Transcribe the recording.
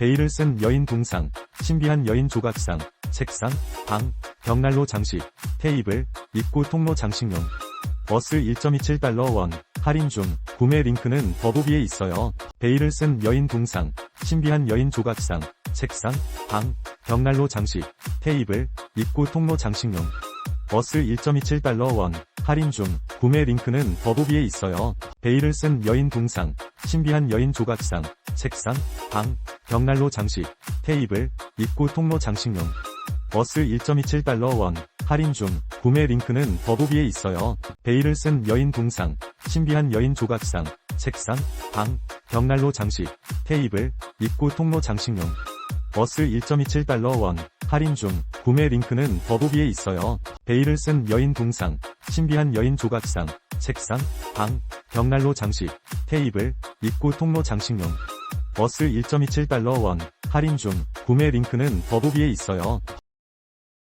베일을 쓴 여인 동상, 신비한 여인 조각상, 책상, 방, 벽난로 장식, 테이블, 입구 통로 장식용. 버스 1.27달러 원, 할인 중, 구매 링크는 더보기에 있어요. 베일을 쓴 여인 동상, 신비한 여인 조각상, 책상, 방, 벽난로 장식, 테이블, 입구 통로 장식용. 버스 1.27달러 원, 할인 중, 구매 링크는 더보기에 있어요. 베일을 쓴 여인 동상, 신비한 여인 조각상, 책상, 방, 벽난로 장식, 테이블, 입구 통로 장식용. 버스 1.27달러 원, 할인 중, 구매 링크는 더보기에 있어요. 베일을 쓴 여인 동상, 신비한 여인 조각상, 책상, 방, 벽난로 장식, 테이블, 입구 통로 장식용. 버스 1.27달러 원, 할인 중, 구매 링크는 더보기에 있어요. 베일을 쓴 여인 동상, 신비한 여인 조각상, 책상, 방, 벽난로 장식, 테이블, 입구 통로 장식용. 버스 1.27달러 원, 할인 중, 구매 링크는 더보기에 있어요.